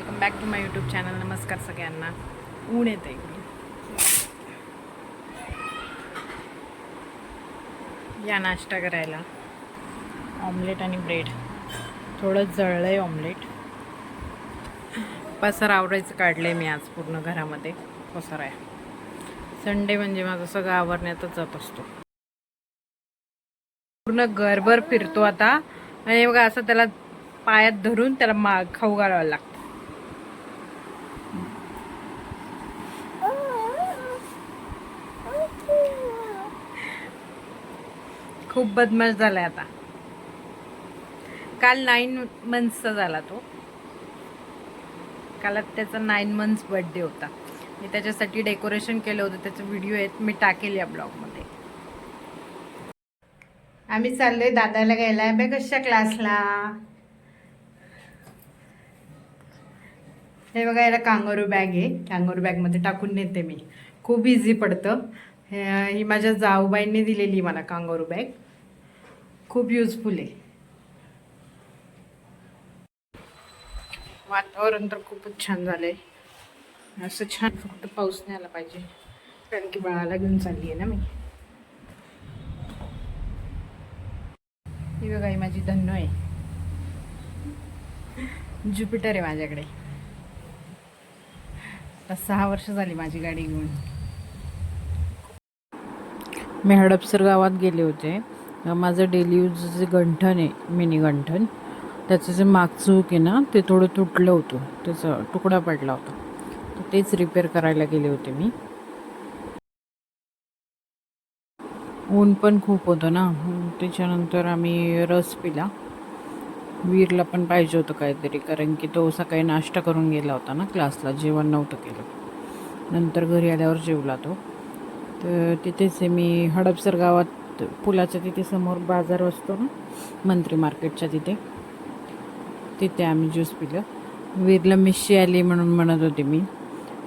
Welcome back to my YouTube channel नमस्कार सगळ्यांना ऊन येतं इकडे या नाश्ता करायला ऑमलेट आणि ब्रेड थोडं जळलं आहे ऑमलेट पसार आवरायचं काढलं आहे मी आज पूर्ण घरामध्ये पसार आहे संडे म्हणजे माझं सगळं आवरण्यातच जात असतो. पूर्ण घरभर फिरतो आता. आणि बघा असं त्याला पायात धरून त्याला मा खाऊ घालावं लागतं. खूप बदमाश झालाय आता. काल नाईन मंथचा झाला तो. काल त्याचा नाईन मंथ्स बर्थडे होता. मी त्याच्यासाठी डेकोरेशन केलं होतं. त्याचे व्हिडिओ आहेत. मी टाकेल या ब्लॉगमध्ये आम्ही चाललोय दादाला घ्यायला. बघ कशा क्लासला हे बघा याला कांगारू बॅग आहे. कांगारू बॅगमध्ये टाकून नेते मी. खूप इझी पडतं. हे- ही माझ्या जाऊबाईंनी दिलेली मला कांगारू बॅग खूप युजफुल आहे. वातावरण तर खूपच छान झालंय. असं छान फक्त पाऊस नाही आला पाहिजे. कारण की बाळाला घेऊन चालली आहे ना मी. ही बघा ही माझी धन्नो आहे. ज्युपिटर आहे माझ्याकडे. आता सहा वर्ष झाली माझी गाडी घेऊन. मी हडपसर गावात गेले होते. माझं डेली यूज जे गंठन आहे मिनी गंठन त्याचं जे मागचं हुक आहे ना ते थोडं तुटलं होतं. त्याचा तुकडा पडला होता. तर तेच रिपेअर करायला गेले होते मी. ऊन पण खूप होतं ना. त्याच्यानंतर आम्ही रस पिला. वीरला पण पाहिजे होतं काहीतरी कारण की तो सकाळी नाश्ता करून गेला होता ना क्लासला जेवण नव्हतं केलं. नंतर घरी आल्यावर जेवला तो. तर तिथेच मी हडपसर गावात पुलाच्या तिथे समोर बाजार असतो ना मंत्री मार्केटच्या तिथे. तिथे आम्ही ज्यूस पिलं. वीरला मिशी आली म्हणून म्हणत होते मी.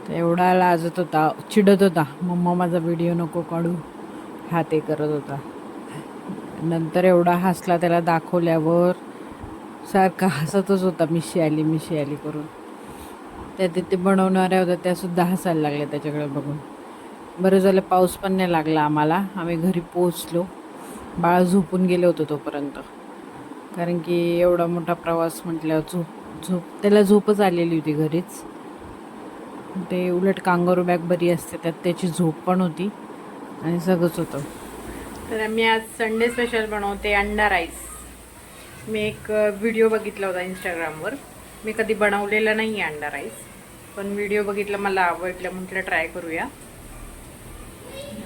तर एवढा लाजत होता चिडत होता. मम्मा माझा व्हिडिओ नको काढू. हा ते करत होता. नंतर एवढा हसला त्याला दाखवल्यावर सारखा हसतच होता मिशी आली मिशी आली करून. त्या तिथे बनवणाऱ्या होत्या त्यासुद्धा हसायला लागल्या त्याच्याकडे बघून. बरं झालं पाऊस पण नाही लागला आम्हाला. आम्ही घरी पोचलो बाळ झोपून गेले होतं तोपर्यंत. कारण की एवढा मोठा प्रवास म्हटल्यावर झोप झोप त्याला झोपच आलेली होती घरीच. ते उलट कांगारू बॅग बरी असते त्यात त्याची झोप पण होती आणि सगळंच होतं. तर मी आज संडे स्पेशल बनवते अंडा राईस मी एक व्हिडिओ बघितला होता इंस्टाग्रामवर मी कधी बनवलेला नाही आहे अंडा राईस पण व्हिडिओ बघितला मला आवडलं म्हटलं ट्राय करूया.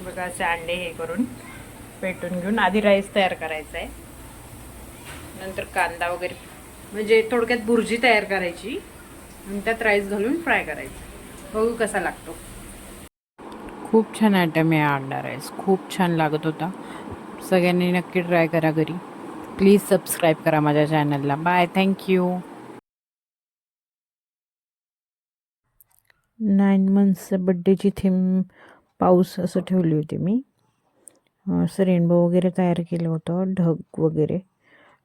बघा असे अंडे हे करून पेटून घेऊन आधी राईस तयार करायचा आहे. नंतर कांदा वगैरे म्हणजे थोडक्यात बुर्जी तयार करायची आणि त्यात राईस घालून फ्राय करायचं. बघू कसा लागतो. खूप छान आयटम आहे अंडा राईस. खूप छान लागत होता. सगळ्यांनी नक्की ट्राय करा घरी. प्लीज सबस्क्राईब करा माझ्या चॅनलला. बाय. थँक्यू नाईन मंथच्या बड्डेची थीम पाऊस असं ठेवली होती मी. असं रेनबो वगैरे तयार केलं होतं ढग वगैरे.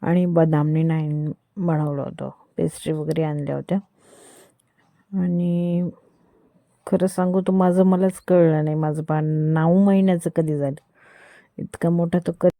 आणि बदामने नाईन बनवलं होतं. पेस्ट्री वगैरे आणल्या होत्या. आणि खरं सांगू तर माझं मलाच कळलं नाही. माझं पा नऊ महिन्याचं कधी झालं? इतका मोठा तो कधी